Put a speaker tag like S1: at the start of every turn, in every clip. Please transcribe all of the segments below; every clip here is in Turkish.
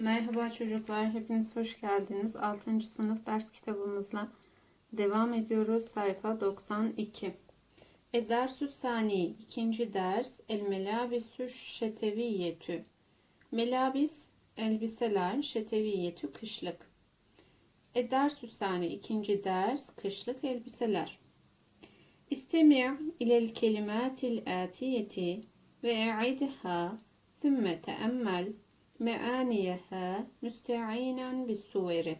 S1: Merhaba çocuklar, hepiniz hoş geldiniz. 6. sınıf ders kitabımızla devam ediyoruz. Sayfa 92. Edersü Sani 2. ders El Melabisü Şeteviyetü Melabis elbiseler, şeteviyetü kışlık. Edersü Sani 2. ders kışlık elbiseler. İstemi' ilel kelimatil atiyeti ve e'idha thümme teemmel meaniyeha müste'inen bis suveri.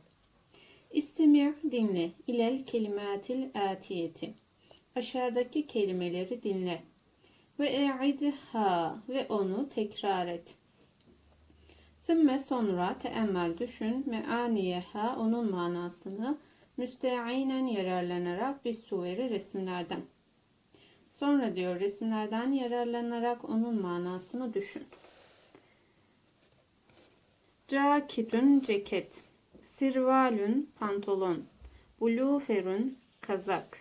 S1: İstemi' dinle ilel kelimatil atiyeti. Aşağıdaki kelimeleri dinle. Ve e'idha ve onu tekrar et. Sümme sonra teemmel düşün meaniyeha onun manasını müste'inen yararlanarak bir suveri resimlerden. Sonra diyor resimlerden yararlanarak onun manasını düşün. Caketün ceket. Sirvalün pantolon. Buluferün kazak.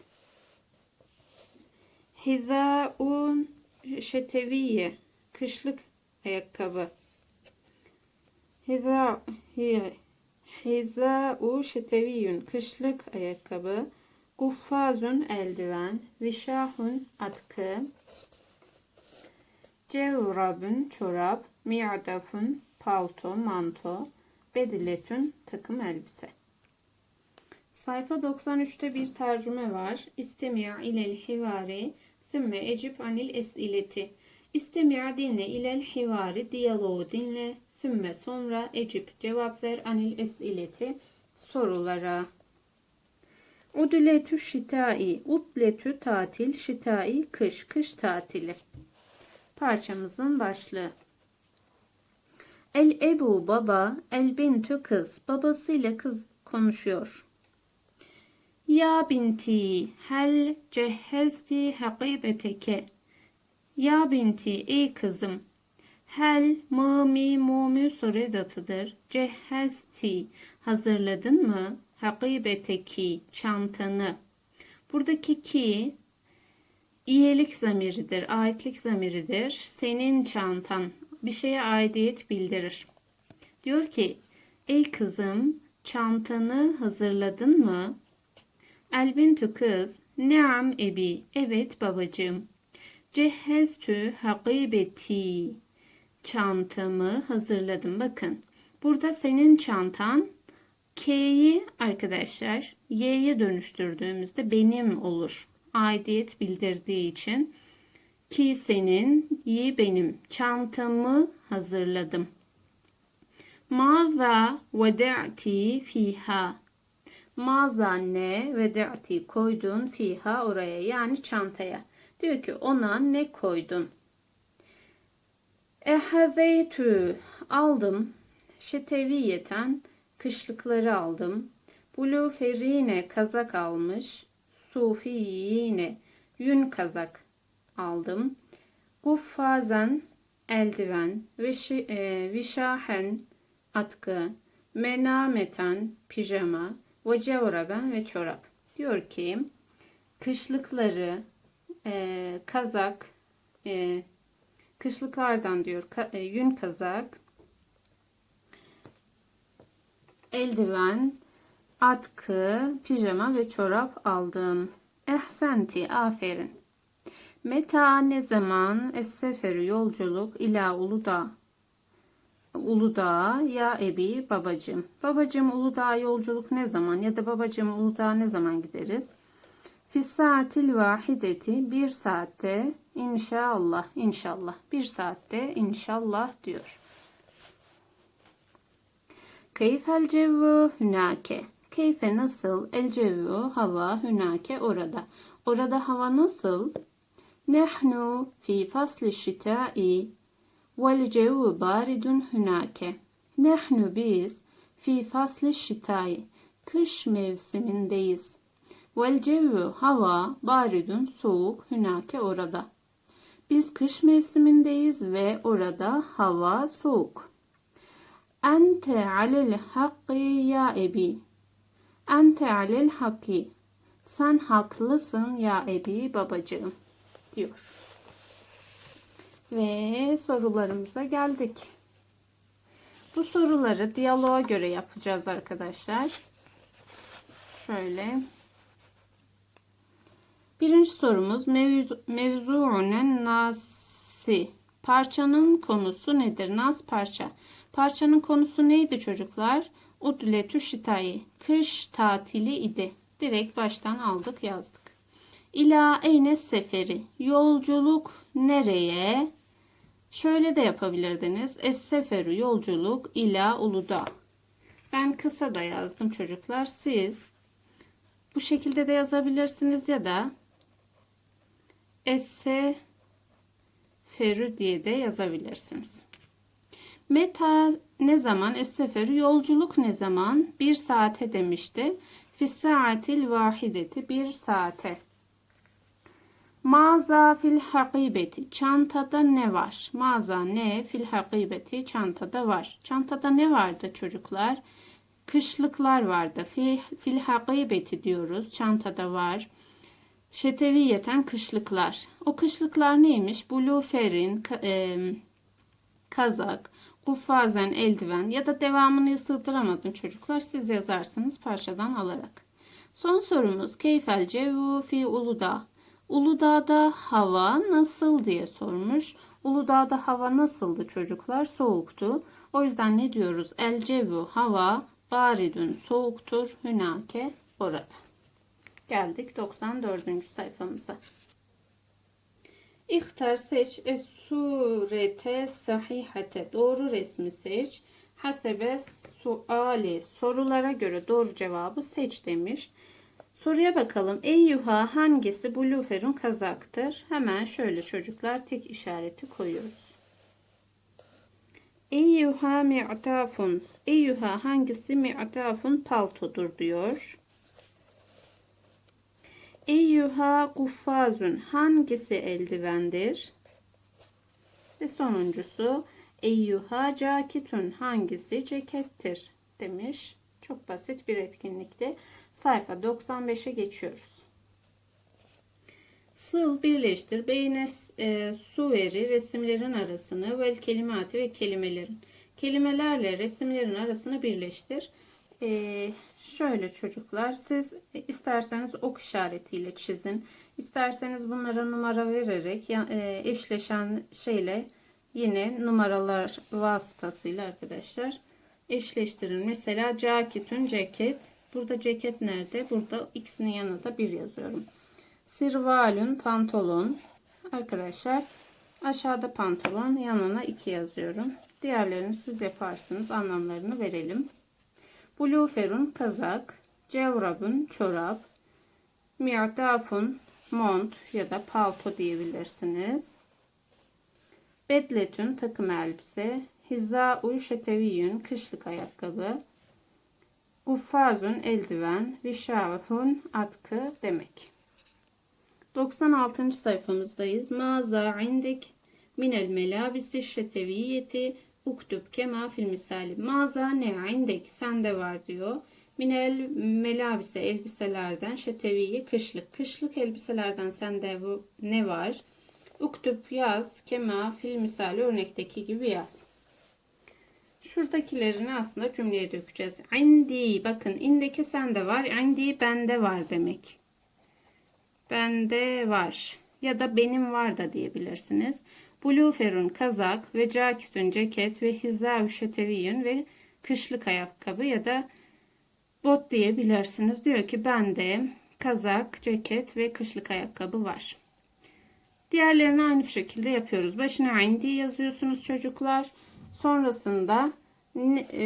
S1: Hizaun şeteviye kışlık ayakkabı. Hiza hi- Hizau şeteviyün kışlık ayakkabı. Kuffazun eldiven. Vişahun atkı. Cevrabun çorap. Mi'dafun palto, manto. Bediletün takım elbise. Sayfa 93'te bir tercüme var. İstemi'a ilel hivari sümme ecib anil esileti. İstemi'a dinle ilel hivari diyaloğu dinle. Sümme sonra ecib cevap ver anil esileti sorulara. Udletü şitai. Udletü tatil. Şitai kış. Kış tatili. Parçamızın başlığı. El ebu baba, el bintü kız. Babasıyla kız konuşuyor. Ya binti, hel cehhezti hakibeteke. Ya binti, ey kızım. Hel mami mumi soredatıdır. Cehhezti, hazırladın mı? Hakibeteki, çantanı. Buradaki ki iyilik zamiridir, aitlik zamiridir. Senin çantan bir şeye aidiyet bildirir. Diyor ki, ey kızım çantanı hazırladın mı? Elbintü kız, neam ebi, evet babacığım. Cehheztü hakibeti, çantamı hazırladım. Bakın, burada senin çantan K'yi arkadaşlar Y'ye dönüştürdüğümüzde benim olur. Aidiyet bildirdiği için ki senin, yi benim. Çantamı hazırladım. Maza vede'ti fiha. Maza ne vede'ti koydun fiha oraya yani çantaya. Diyor ki ona ne koydun? Ehazeytü aldım. Şeteviyeten kışlıkları aldım. Buluferine kazak almış. Sufiyine yün kazak aldım. Guffazen eldiven, vişi, e, vişahen atkı, menameten pijama ve cevraben ve çorap. Diyor ki kışlıkları e, kazak e, kışlıklardan diyor ka, e, yün kazak eldiven atkı pijama ve çorap aldım. Ehsenti aferin. Meta ne zaman es-seferi yolculuk ila Uludağ Uludağ ya ebi babacım. Babacım Uludağ yolculuk ne zaman ya da babacım Uludağ ne zaman gideriz? Fis saatil vahideti bir saatte inşallah inşallah bir saatte inşallah diyor. Keyfel cevvu hünake. Keyfe nasıl? El cevvu hava hünake orada. Orada hava nasıl? نحن في فصل الشتاء والجو بارد هناك. نحن biz في فصل الشتاء kış mevsimindeyiz. Vel cevvu hava baridun soğuk hünake orada. Biz kış mevsimindeyiz ve orada hava soğuk. Ente alel hakki ya ebi. Ente alel hakki. Sen haklısın ya ebi babacığım diyor. Ve sorularımıza geldik. Bu soruları diyaloğa göre yapacağız arkadaşlar. Şöyle. Birinci sorumuz mevzu, mevzuunen nasi. Parçanın konusu nedir? Nas parça. Parçanın konusu neydi çocuklar? Udletü şitayi. Kış tatili idi. Direkt baştan aldık yazdık. İla eyne seferi. Yolculuk nereye? Şöyle de yapabilirdiniz. Es seferu yolculuk ila Uludağ. Ben kısa da yazdım çocuklar. Siz bu şekilde de yazabilirsiniz ya da esse ferü diye de yazabilirsiniz. Meta ne zaman? Es-seferü yolculuk ne zaman? Bir saate demişti. Fis saatil vahideti bir saate. Maza fil hakibeti. Çantada ne var? Maza ne fil hakibeti? Çantada var. Çantada ne vardı çocuklar? Kışlıklar vardı. Fil, hakibeti diyoruz. Çantada var. Şeteviyeten kışlıklar. O kışlıklar neymiş? Bluferin, e, kazak, kufazen, eldiven ya da devamını sığdıramadım çocuklar. Siz yazarsınız parçadan alarak. Son sorumuz Keyfel cevu fi Uludağ. Uludağ'da hava nasıl diye sormuş. Uludağ'da hava nasıldı çocuklar? Soğuktu. O yüzden ne diyoruz? El cevu hava baridun soğuktur. Hünake orada. Geldik 94. sayfamıza. İhtar seç es surete sahihate doğru resmi seç. Hasebe suali sorulara göre doğru cevabı seç demiş. Soruya bakalım. Eyyuha hangisi bu lüferin kazaktır? Hemen şöyle çocuklar tek işareti koyuyoruz. Eyyuha mi'tafun. Eyyuha hangisi mi'tafun paltodur diyor. Eyyuha kuffazun. Hangisi eldivendir? Ve sonuncusu Eyyuha cakitun. Hangisi cekettir? Demiş. Çok basit bir etkinlikti. Sayfa 95'e geçiyoruz. Sıl birleştir. Beyne e, suveri resimlerin arasını ve kelimati ve kelimelerin. Kelimelerle resimlerin arasını birleştir. E, şöyle çocuklar siz isterseniz ok işaretiyle çizin. İsterseniz bunlara numara vererek e, eşleşen şeyle yine numaralar vasıtasıyla arkadaşlar eşleştirin. Mesela ceketün ceket. Burada ceket nerede? Burada ikisinin yanına da bir yazıyorum. Sirvalün pantolon. Arkadaşlar aşağıda pantolon yanına iki yazıyorum. Diğerlerini siz yaparsınız. Anlamlarını verelim. Bluferun kazak. Cevrabun çorap. Mi'dafun mont ya da palto diyebilirsiniz. Bedletün takım elbise. Hizâ'u şeteviyün kışlık ayakkabı. Guffazun eldiven. Vişahun atkı demek. 96. sayfamızdayız. Maza indik minel melabisi şeteviyeti uktub kema fil misali. Maza ne indik sende var diyor. Minel melabise elbiselerden şeteviyi kışlık. Kışlık elbiselerden sende bu ne var? Uktub yaz kema fil misali örnekteki gibi yaz. Şuradakilerini aslında cümleye dökeceğiz. Indi bakın indeki sende var. Indi bende var demek. Bende var. Ya da benim var da diyebilirsiniz. Bluferun kazak ve cakitun ceket ve hizav şeteviyun ve kışlık ayakkabı ya da bot diyebilirsiniz. Diyor ki bende kazak, ceket ve kışlık ayakkabı var. Diğerlerini aynı şekilde yapıyoruz. Başına indi yazıyorsunuz çocuklar. Sonrasında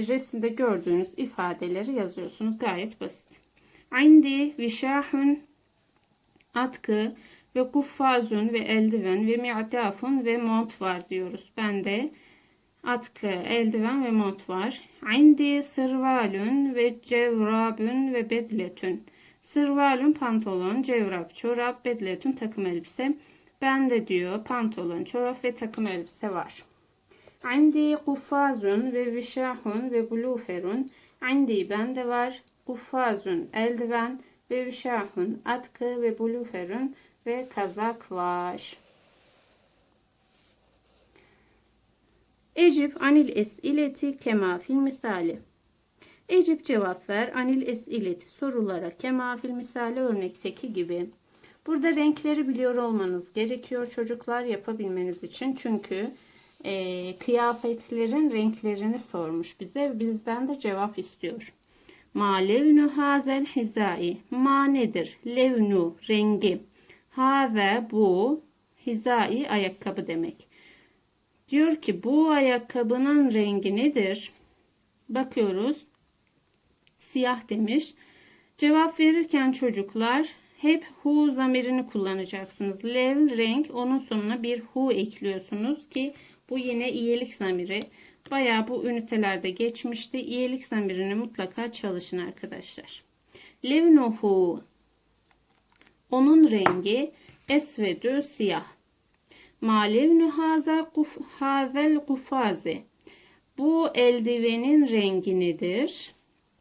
S1: resimde gördüğünüz ifadeleri yazıyorsunuz. Gayet basit. Indi vişahun atkı ve kuffazun ve eldiven ve mi'tafun ve mont var diyoruz. Bende atkı, eldiven ve mont var. Indi sırvalun ve cevrabun ve bedletun. Sırvalun pantolon, cevrab çorap, bedletun takım elbise. Bende diyor pantolon, çorap ve takım elbise var. Indi kuffazun ve vişahun ve bluferun. Indi bende var. Kuffazun eldiven ve vişahun atkı ve bluferun ve kazak var. Ecip anil es'ileti kema fil misali. Ecip cevap ver. Anil es'ileti sorulara kema fil misali örnekteki gibi. Burada renkleri biliyor olmanız gerekiyor çocuklar yapabilmeniz için. Çünkü e, kıyafetlerin renklerini sormuş bize. Bizden de cevap istiyor. Ma levnu hazel hizai. Ma nedir? Levnu rengi. Haze bu hizai ayakkabı demek. Diyor ki bu ayakkabının rengi nedir? Bakıyoruz. Siyah demiş. Cevap verirken çocuklar hep hu zamirini kullanacaksınız. Lev renk onun sonuna bir hu ekliyorsunuz ki bu yine iyilik zamiri. Bayağı bu ünitelerde geçmişti. İyilik zamirini mutlaka çalışın arkadaşlar. Levnuhu onun rengi esvedü siyah. Ma levnu hazel kufaze. Bu eldivenin rengi nedir?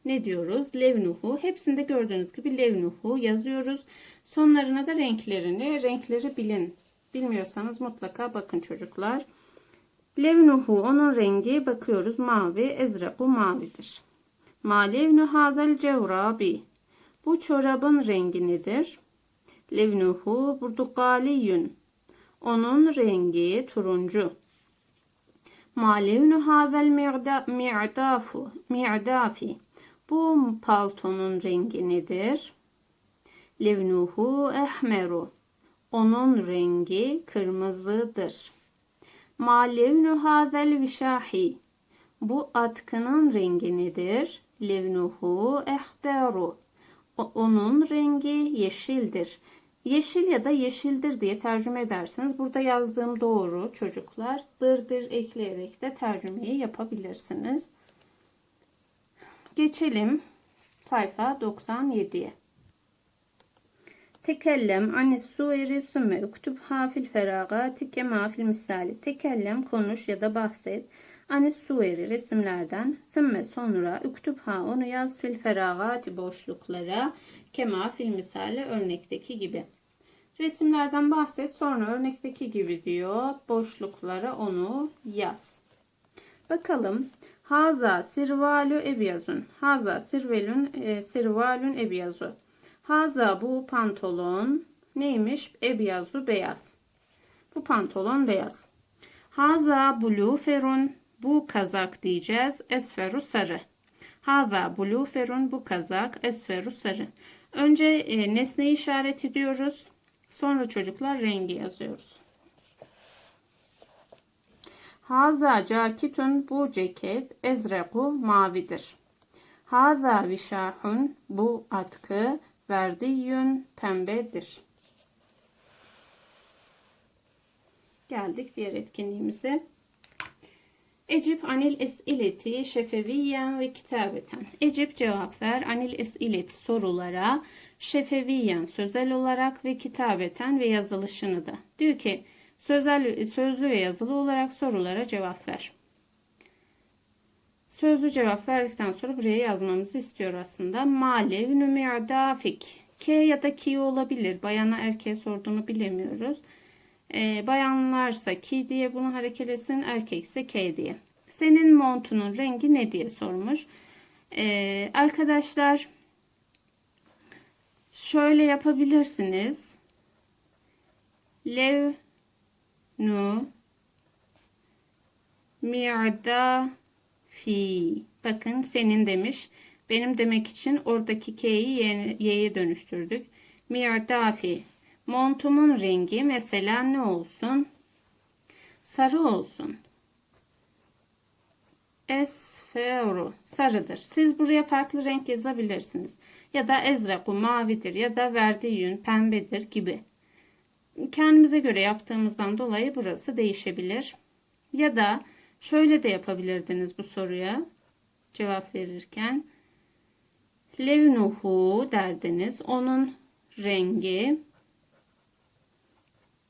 S1: Ne diyoruz? Levnuhu. Hepsinde gördüğünüz gibi levnuhu yazıyoruz. Sonlarına da renklerini, renkleri bilin. Bilmiyorsanız mutlaka bakın çocuklar. Levnuhu onun rengi bakıyoruz mavi, ezraku mavidir. Ma levnu hazel cevrabi. Bu çorabın rengi nedir? Levnuhu burtukaliyün. Onun rengi turuncu. Ma levnu hazel mi'dafu. Mi'dafi. Bu paltonun rengi nedir? Levnuhu ehmeru. Onun rengi kırmızıdır. Ma levnu hazel vişahi. Bu atkının rengi nedir? Levnuhu ehdaru. Onun rengi yeşildir. Yeşil ya da yeşildir diye tercüme edersiniz. Burada yazdığım doğru çocuklar. Dırdır ekleyerek de tercümeyi yapabilirsiniz. Geçelim sayfa 97'ye. Tekellem anis sueri sümme uktubha fil feragati kema fil misali. Tekellem konuş ya da bahset. Anis sueri resimlerden sümme sonra uktubha onu yaz fil feragati boşluklara kema fil misali örnekteki gibi. Resimlerden bahset sonra örnekteki gibi diyor. Boşluklara onu yaz. Bakalım. Haza sirvalu ebyazun. Haza sirvelün e, sirvalün ebyazu. Haza bu pantolon neymiş? Ebyazu beyaz. Bu pantolon beyaz. Haza bluferun bu kazak diyeceğiz. Esferu sarı. Haza bluferun bu kazak. Esferu sarı. Önce e, nesneyi işaret ediyoruz. Sonra çocuklar rengi yazıyoruz. Haza cakitun bu ceket ezreku mavidir. Haza vişahun bu atkı verdiyün pembedir. Geldik diğer etkinliğimize. Ecip anil esileti şefeviyen ve kitabeten. Ecip cevap ver anil esileti sorulara şefeviyen sözel olarak ve kitabeten ve yazılışını da. Diyor ki sözel, sözlü ve yazılı olarak sorulara cevap ver. Sözlü cevap verdikten sonra buraya yazmamızı istiyor aslında. Mali nümi'dafik. K ya da ki olabilir. Bayana erkeğe sorduğunu bilemiyoruz. E, bayanlarsa ki diye bunu harekelesin. Erkekse K diye. Senin montunun rengi ne diye sormuş. E, arkadaşlar şöyle yapabilirsiniz. Lev nu mi'da fi. Bakın senin demiş. Benim demek için oradaki K'yi Y'ye dönüştürdük. Mi'dafi. Montumun rengi mesela ne olsun? Sarı olsun. Esferu. Sarıdır. Siz buraya farklı renk yazabilirsiniz. Ya da ezraku mavidir ya da verdiyün pembedir gibi. Kendimize göre yaptığımızdan dolayı burası değişebilir. Ya da Şöyle de yapabilirdiniz bu soruya cevap verirken. Levnuhu derdiniz. Onun rengi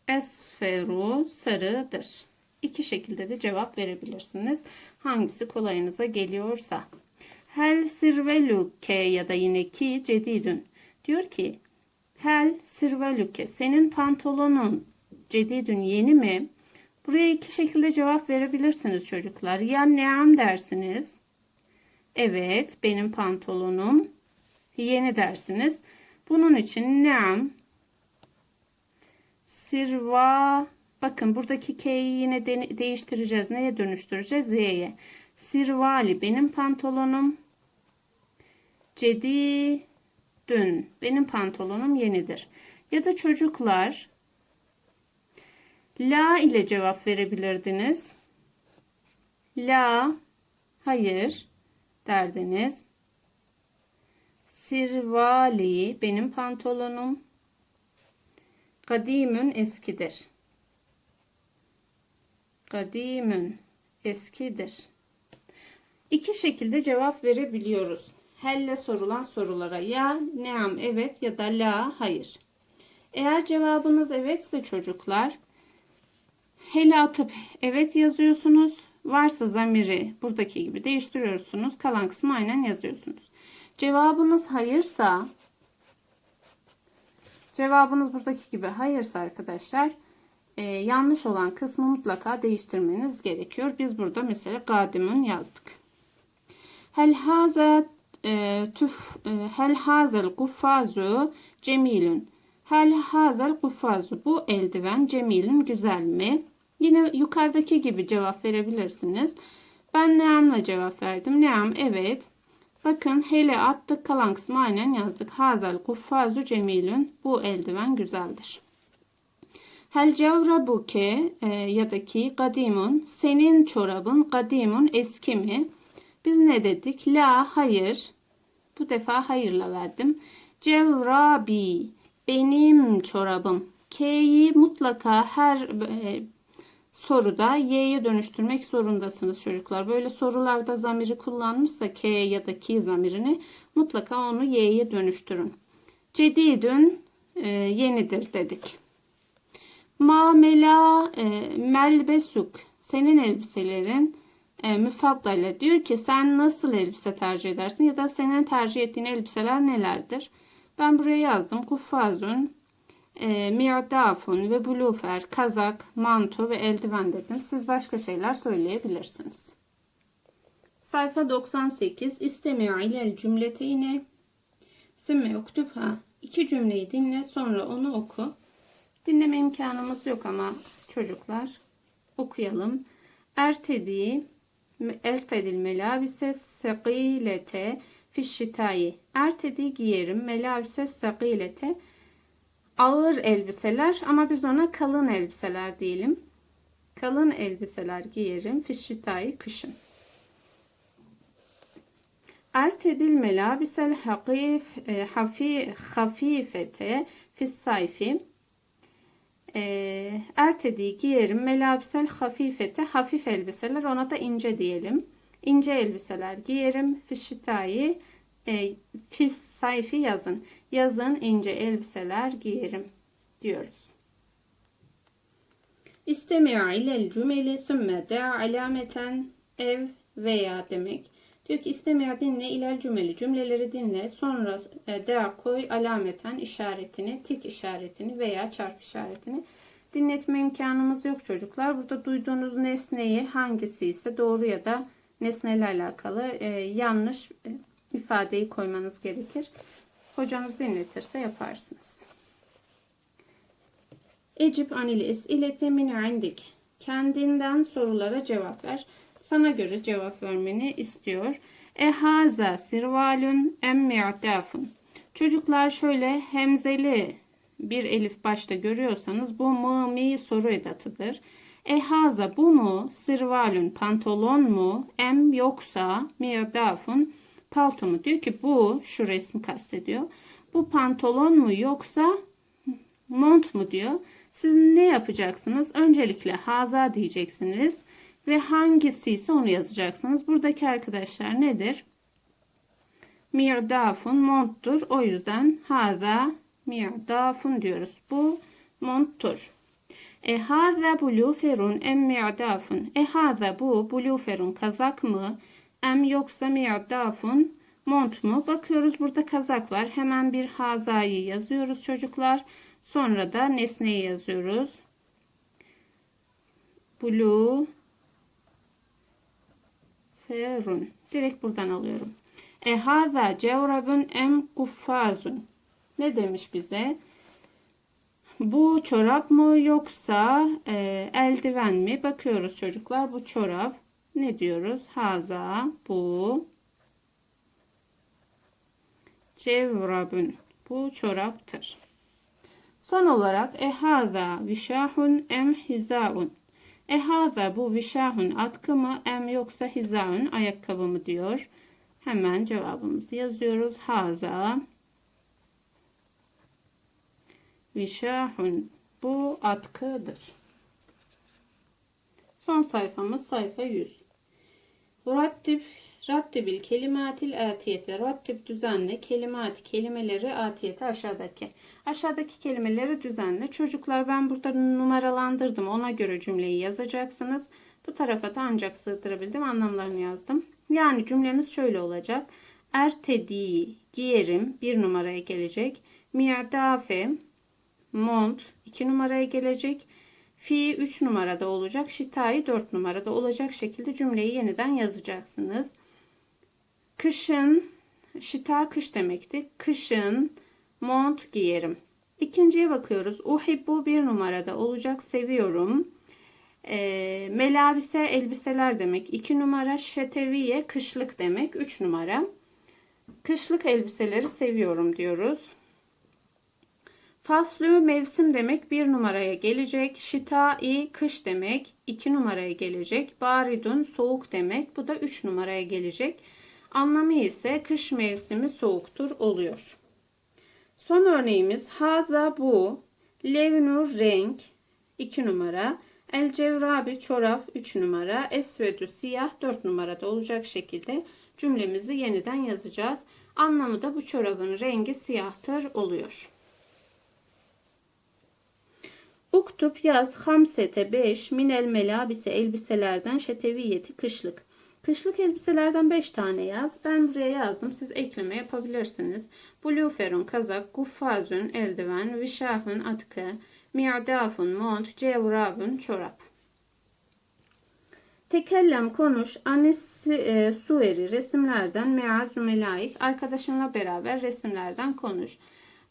S1: esferu sarıdır. İki şekilde de cevap verebilirsiniz. Hangisi kolayınıza geliyorsa. Hel sirveluke ya da yine ki cedidün. Diyor ki hel sirveluke senin pantolonun cedidün yeni mi? Buraya iki şekilde cevap verebilirsiniz çocuklar. Ya neam dersiniz. Evet benim pantolonum yeni dersiniz. Bunun için neam sirva bakın buradaki K'yi yine de- değiştireceğiz. Neye dönüştüreceğiz? Z'ye. Sirvali benim pantolonum. Cedi dün benim pantolonum yenidir. Ya da çocuklar la ile cevap verebilirdiniz. La hayır derdiniz. Sirvali benim pantolonum. Kadimün eskidir. Kadimün eskidir. İki şekilde cevap verebiliyoruz. Helle sorulan sorulara ya neam evet ya da la hayır. Eğer cevabınız evetse çocuklar hele atıp evet yazıyorsunuz. Varsa zamiri buradaki gibi değiştiriyorsunuz. Kalan kısmı aynen yazıyorsunuz. Cevabınız hayırsa cevabınız buradaki gibi hayırsa arkadaşlar e, yanlış olan kısmı mutlaka değiştirmeniz gerekiyor. Biz burada mesela gadimun yazdık. Hel haza e, hazel kuffazu cemilun. Hel hazel kuffazu bu eldiven cemilun güzel mi? Yine yukarıdaki gibi cevap verebilirsiniz. Ben neamla cevap verdim. Neam evet. Bakın hele attık kalan kısmı aynen yazdık. Hazel kuffazu cemilun. Bu eldiven güzeldir. Hel cevrabuke e, ya da ki kadimun. Senin çorabın kadimun eski mi? Biz ne dedik? La hayır. Bu defa hayırla verdim. Cevrabi benim çorabım. K'yi mutlaka her e, soruda y'ye dönüştürmek zorundasınız çocuklar. Böyle sorularda zamiri kullanmışsa k ya da ki zamirini mutlaka onu y'ye dönüştürün. Cedidün e, yenidir dedik. Mamela e, melbesuk senin elbiselerin e, müfaddale diyor ki sen nasıl elbise tercih edersin ya da senin tercih ettiğin elbiseler nelerdir? Ben buraya yazdım. Kuffazun, e, mi'dafun ve bulufer, kazak, manto ve eldiven dedim. Siz başka şeyler söyleyebilirsiniz. Sayfa 98 İstemi'u ilel cümleteyni Sümme uktubha İki cümleyi dinle sonra onu oku. Dinleme imkanımız yok ama çocuklar okuyalım. Ertedi ertedil melabise sekilete fişşitayi. Ertedi giyerim melabise sekilete ağır elbiseler ama biz ona kalın elbiseler diyelim. Kalın elbiseler giyerim fişşitayi kışın. Ertedil melabisel hakif e, hafi hafifete fis sayfi e, ertedi giyerim melabisel hafifete hafif elbiseler ona da ince diyelim. İnce elbiseler giyerim fişitayı e, fis sayfi yazın. Yazın ince elbiseler giyerim diyoruz. İstemi'a ilel cümeli sümme de alameten ev veya demek. Diyor ki istemi'a dinle ilel cümeli cümleleri dinle sonra e, de koy alameten işaretini tik işaretini veya çarp işaretini dinletme imkanımız yok çocuklar. Burada duyduğunuz nesneyi hangisi ise doğru ya da nesneyle alakalı e, yanlış e, ifadeyi koymanız gerekir. Hocanız dinletirse yaparsınız. Ecip anil es'ilete min indik. Kendinden sorulara cevap ver. Sana göre cevap vermeni istiyor. E haza sirvalun em mi'tafun. Çocuklar şöyle hemzeli bir elif başta görüyorsanız bu mı mi soru edatıdır. E haza bu mu sirvalun pantolon mu em yoksa mi'tafun palto mu? Diyor ki bu şu resmi kastediyor. Bu pantolon mu yoksa mont mu diyor. Siz ne yapacaksınız? Öncelikle haza diyeceksiniz ve hangisi ise onu yazacaksınız. Buradaki arkadaşlar nedir? Mirdafun monttur. O yüzden haza mirdafun diyoruz. Bu monttur. E haza buluferun em mirdafun. E haza bu buluferun kazak mı? Em yoksa mirdafun mont mu? Bakıyoruz burada kazak var. Hemen bir hazayı yazıyoruz çocuklar. Sonra da nesneyi yazıyoruz. Blue ferun. Direkt buradan alıyorum. E haza cevrabun em kuffazun. Ne demiş bize? Bu çorap mı yoksa e, eldiven mi? Bakıyoruz çocuklar. Bu çorap. Ne diyoruz? Haza bu cevrabun. Bu çoraptır. Son olarak ehaza vişahun em hizaun. Ehaza bu vişahun atkı mı em yoksa hizaun ayakkabı mı diyor. Hemen cevabımızı yazıyoruz. Haza vişahun bu atkıdır. Son sayfamız sayfa 100. Rattib Rattibil kelimatil atiyete. Rattib düzenle kelimat kelimeleri atiyete aşağıdaki. Aşağıdaki kelimeleri düzenle. Çocuklar ben burada numaralandırdım. Ona göre cümleyi yazacaksınız. Bu tarafa da ancak sığdırabildim. Anlamlarını yazdım. Yani cümlemiz şöyle olacak. Ertedi giyerim bir numaraya gelecek. Mi'dafe mont 2 numaraya gelecek. Fi 3 numarada olacak. Şitayı 4 numarada olacak şekilde cümleyi yeniden yazacaksınız. Kışın, şita kış demekti. Kışın mont giyerim. İkinciye bakıyoruz. Uhibbu bir numarada olacak. Seviyorum. E, melabise elbiseler demek. 2 numara şeteviye kışlık demek. 3 numara. Kışlık elbiseleri seviyorum diyoruz. Faslü mevsim demek bir numaraya gelecek. Şitai kış demek iki numaraya gelecek. Baridun soğuk demek. Bu da üç numaraya gelecek. Anlamı ise kış mevsimi soğuktur oluyor. Son örneğimiz haza bu. Levnu renk 2 numara. El cevrabi çorap 3 numara. Esvedü siyah 4 numarada olacak şekilde cümlemizi yeniden yazacağız. Anlamı da bu çorabın rengi siyahtır oluyor. Uktub yaz hamsete 5 minel melabise elbiselerden şeteviyeti kışlık. Kışlık elbiselerden 5 tane yaz. Ben buraya yazdım. Siz ekleme yapabilirsiniz. Bluferun kazak, guffazun eldiven, vişahun atkı, mi'dafun mont, cevrabun çorap. Tekellem konuş. Anis e, sueri resimlerden meazü melaik. Arkadaşınla beraber resimlerden konuş.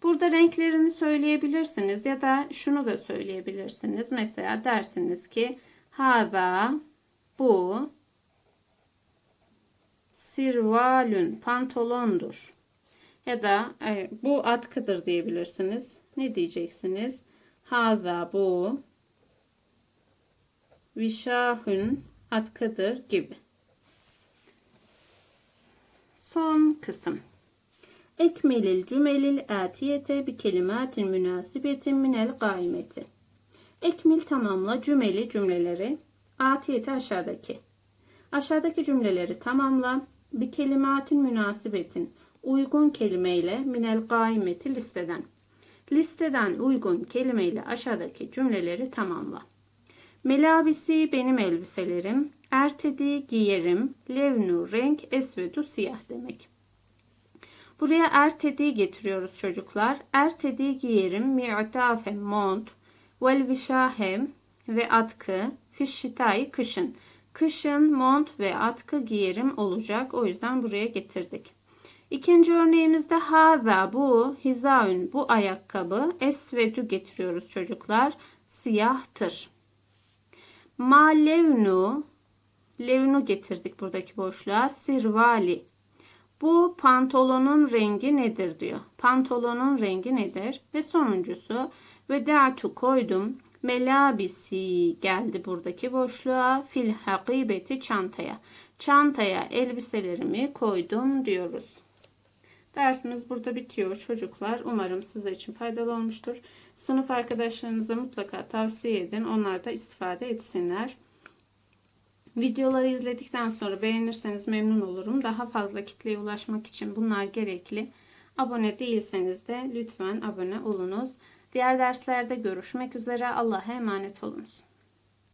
S1: Burada renklerini söyleyebilirsiniz ya da şunu da söyleyebilirsiniz. Mesela dersiniz ki hava bu sirvalün pantolondur. Ya da e, bu atkıdır diyebilirsiniz. Ne diyeceksiniz? Haza bu vişahün atkıdır gibi. Son kısım. Ekmelil cümelil atiyete bi kelimatin münasibetin minel gaimeti. Ekmil tamamla cümeli cümleleri. Atiyete aşağıdaki. Aşağıdaki cümleleri tamamla. Bir kelimatin münasibetin uygun kelimeyle minel gaimeti listeden. Listeden uygun kelimeyle aşağıdaki cümleleri tamamla. Melabisi benim elbiselerim. Ertedi giyerim. Levnu renk esvedu siyah demek. Buraya ertedi getiriyoruz çocuklar. Ertedi giyerim. Mi'tafe mont. Vel vişahem ve atkı. Fişşitayı kışın. Kışın mont ve atkı giyerim olacak. O yüzden buraya getirdik. İkinci örneğimizde haza bu hizaün bu ayakkabı esvedü getiriyoruz çocuklar. Siyahtır. Ma levnu levnu getirdik buradaki boşluğa. Sirvali bu pantolonun rengi nedir diyor. Pantolonun rengi nedir? Ve sonuncusu ve dertu koydum. Melabisi geldi buradaki boşluğa. Fil hakibeti çantaya. Çantaya elbiselerimi koydum diyoruz. Dersimiz burada bitiyor çocuklar. Umarım sizler için faydalı olmuştur. Sınıf arkadaşlarınıza mutlaka tavsiye edin. Onlar da istifade etsinler. Videoları izledikten sonra beğenirseniz memnun olurum. Daha fazla kitleye ulaşmak için bunlar gerekli. Abone değilseniz de lütfen abone olunuz. Diğer derslerde görüşmek üzere. Allah'a emanet olunuz.